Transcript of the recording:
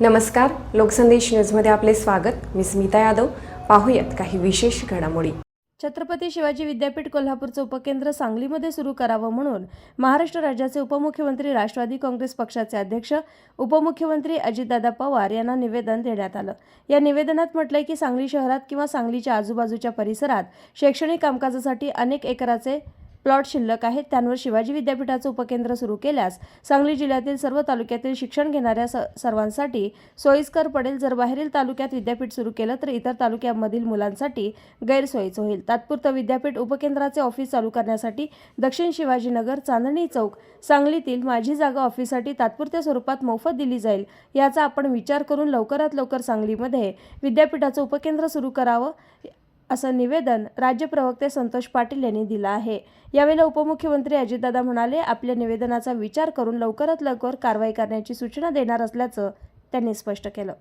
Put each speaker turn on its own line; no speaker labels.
नमस्कार लोकसंदेश न्यूजमध्ये आपले स्वागत. मी स्मिता यादव. पाहूयात काही विशेष घडामोडी.
छत्रपती शिवाजी विद्यापीठ कोल्हापूरचं उपकेंद्र सांगलीमध्ये सुरू करावं म्हणून महाराष्ट्र राज्याचे उपमुख्यमंत्री राष्ट्रवादी काँग्रेस पक्षाचे अध्यक्ष उपमुख्यमंत्री अजितदादा पवार यांना निवेदन देण्यात आलं. या निवेदनात म्हटलंय की सांगली शहरात किंवा सांगलीच्या आजूबाजूच्या परिसरात शैक्षणिक कामकाजासाठी अनेक एकराचे प्लॉट शिल्लक आहेत त्यांवर शिवाजी विद्यापीठाचं उपकेंद्र सुरू केल्यास सांगली जिल्ह्यातील सर्व तालुक्यातील शिक्षण घेणाऱ्या स सर्वांसाठी सोयीस्कर पडेल. जर बाहेरील तालुक्यात विद्यापीठ सुरू केलं तर इतर तालुक्यामधील मुलांसाठी गैरसोयीचं होईल. तात्पुरतं विद्यापीठ उपकेंद्राचे ऑफिस चालू करण्यासाठी दक्षिण शिवाजीनगर चांदणी चौक सांगलीतील माझी जागा ऑफिससाठी तात्पुरत्या स्वरूपात मोफत दिली जाईल याचा आपण विचार करून लवकरात लवकर सांगलीमध्ये विद्यापीठाचं उपकेंद्र सुरू करावं. असं निवेदन राज्य प्रवक्ते संतोष पाटील यांनी दिलं आहे. यावेळेला उपमुख्यमंत्री अजितदादा म्हणाले आपल्या निवेदनाचा विचार करून लवकरात लवकर कारवाई करण्याची सूचना देणार असल्याचं त्यांनी स्पष्ट केलं.